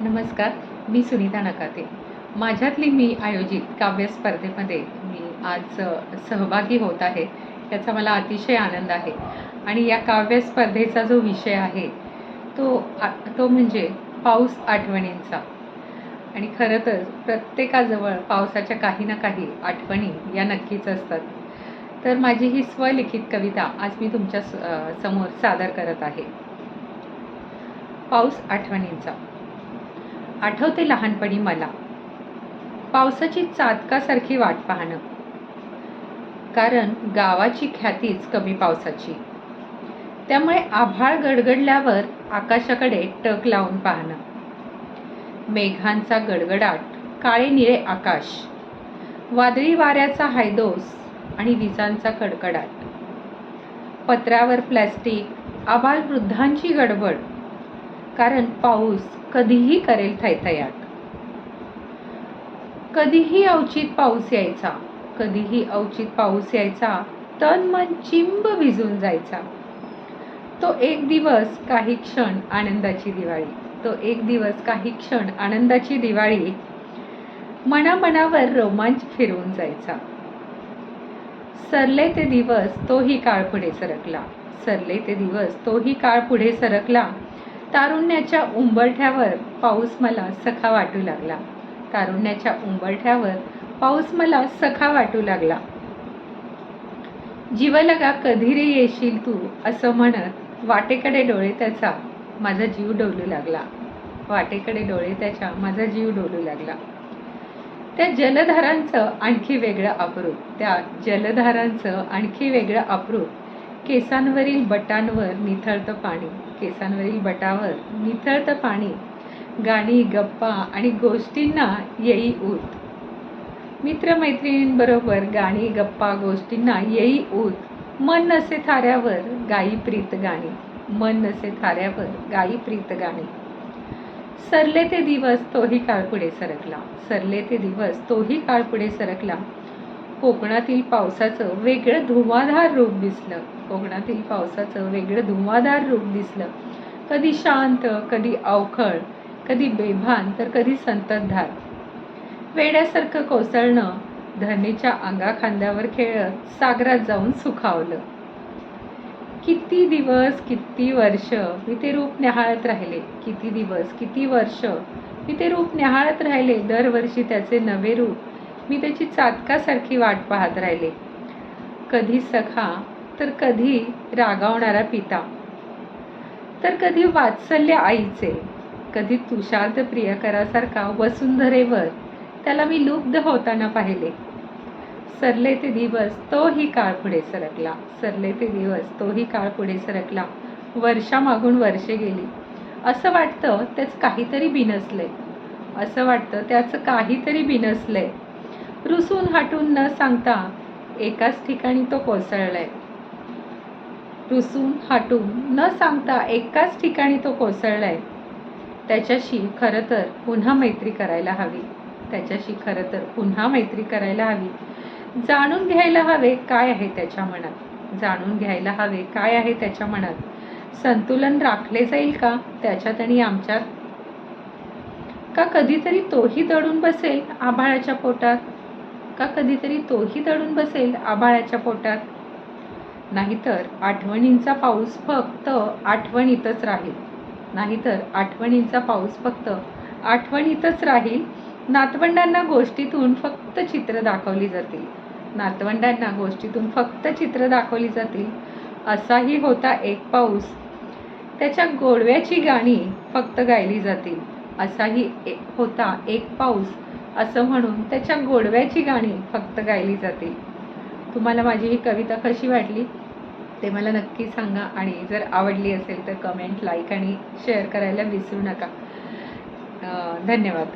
नमस्कार मी सुनीता नकाते. माझ्यातली मी आयोजित काव्य स्पर्धेमध्ये मी आज सहभागी होत आहे याचा मला अतिशय आनंद आहे. आणि या काव्य स्पर्धेचा जो विषय आहे तो आ- तो म्हणजे पाऊस आठवणींचा. आणि खरं तर प्रत्येकाजवळ पावसाच्या काही ना काही आठवणी या नक्कीच असतात. तर माझी ही स्वलिखित कविता आज मी तुमच्या स- समोर सादर करत आहे. पाऊस आठवणींचा. आठवते लहानपणी मला. पावसाची चातकासारखी वाट पाहणं. कारण गावाची ख्यातीच कमी पावसाची. त्यामुळे आभाळ गडगडल्यावर आकाशाकडे टक लावून पाहणं. मेघांचा गडगडाट काळे निळे आकाश वादळी वाऱ्याचा हायदोस आणि विजांचा कडकडाट. पत्र्यावर प्लॅस्टिक आबाल वृद्धांची गडबड कारण पाऊस कधीही करेल थैथयाट कधीही अवचित पाऊस यायचा कधीही अवचित पाऊस यायचा तन मन चिंब भिजून जायचा. तो एक दिवस काही क्षण आनंदाची दिवाळी तो एक दिवस काही क्षण आनंदाची दिवाळी. मनामनावर रोमांच फिरवून जायचा. सरले ते दिवस तोही काळ पुढे सरकला सरले ते दिवस तोही काळ पुढे सरकला. तारुण्याच्या उंबरठ्यावर पाऊस मला सखा वाटू लागला. तारुण्याच्या उंबरठ्यावर पाऊस मला सखा वाटू लागला. जीवलगा कधी रे येशील तू असं म्हणत वाटेकडे डोळे त्याचा माझा जीव डोलू लागला. वाटेकडे डोळे त्याच्या माझा जीव डोलू लागला. त्या जलधारांचं आणखी वेगळं अप्रूप त्या जलधारांचं आणखी वेगळं अप्रूप. केसांवरील बटांवर निथळतं पाणी केसांवरील बटावर निथळतं पाणी गाणी गप्पा आणि गोष्टींना येई ऊत. मित्रमैत्रिणींबरोबर गाणी गप्पा गोष्टींना येई ऊत. मन नसे थाऱ्यावर गाई प्रीत गाणी. मन नसे थाऱ्यावर गाई प्रीत गाणी. सरले ते दिवस तोही काळ पुढे सरकला. सरले ते दिवस तोही काळ पुढे सरकला. कोकणातील पावसाचं वेगळं धुवाधार रूप दिसलं. कोकणातील पावसाचं वेगळं धुवाधार रूप दिसलं. कधी शांत कधी अवखळ कधी बेभान तर कधी संततधार. वेड्यासारखं कोसळणं धरणीच्या अंगाखांद्यावर खेळत सागरात जाऊन सुखावलं. किती दिवस किती वर्ष मी ते रूप न्याहाळत राहिले. किती दिवस किती वर्ष मी ते रूप न्याहाळत राहिले. दरवर्षी त्याचे नवे रूप मी त्याची चातकासारखी वाट पाहत राहिले. कधी सखा तर कधी रागावणारा पिता. तर कधी वात्सल्य आईचे. कधी तुषार्थ प्रियकरासारखा वसुंधरेवर. त्याला मी लुब्ध होताना पाहिले. सरले ते दिवस तोही काळ पुढे सरकला. सरले ते दिवस तोही काळ पुढे सरकला. वर्षामागून वर्षे गेली. असं वाटतं त्याचं काहीतरी बिनसलंय असं वाटतं त्याचं काहीतरी बिनसलंय रुसून हाटून न सांगता एकाच ठिकाणी तो कोसळलाय. रुसून हटून न सांगता एकाच ठिकाणी तो कोसळलाय. त्याच्याशी खरं तर पुन्हा मैत्री करायला हवी. त्याच्याशी खरं तर पुन्हा मैत्री करायला हवी. जाणून घ्यायला हवे काय आहे त्याच्या मनात. जाणून घ्यायला हवे काय आहे त्याच्या मनात. संतुलन राखले जाईल का? त्याच्यात आणि आमच्यात? का कधीतरी तोही दडून बसेल आभाळाच्या पोटात? का कधीतरी तोही दडून बसेल आभाळाच्या पोटात? नाहीतर आठवणींचा पाऊस फक्त आठवणीतच राहील. नाहीतर आठवणींचा पाऊस फक्त आठवणीतच राहील. नातवंडांना गोष्टीतून फक्त चित्र दाखवली जातील. नातवंडांना गोष्टीतून फक्त चित्र दाखवली जातील. असाही होता एक पाऊस. त्याच्या गोडव्याची गाणी फक्त गायली जातील. असाही ए- होता एक पाऊस. असं म्हणून त्याच्या गोडव्याची गाणी फक्त गायली जातील. तुम्हाला माझी ही कविता कशी वाटली? ते मला नक्की सांगा आणि जर आवडली असेल तर कमेंट लाईक आणि शेअर करायला विसरू नका. धन्यवाद.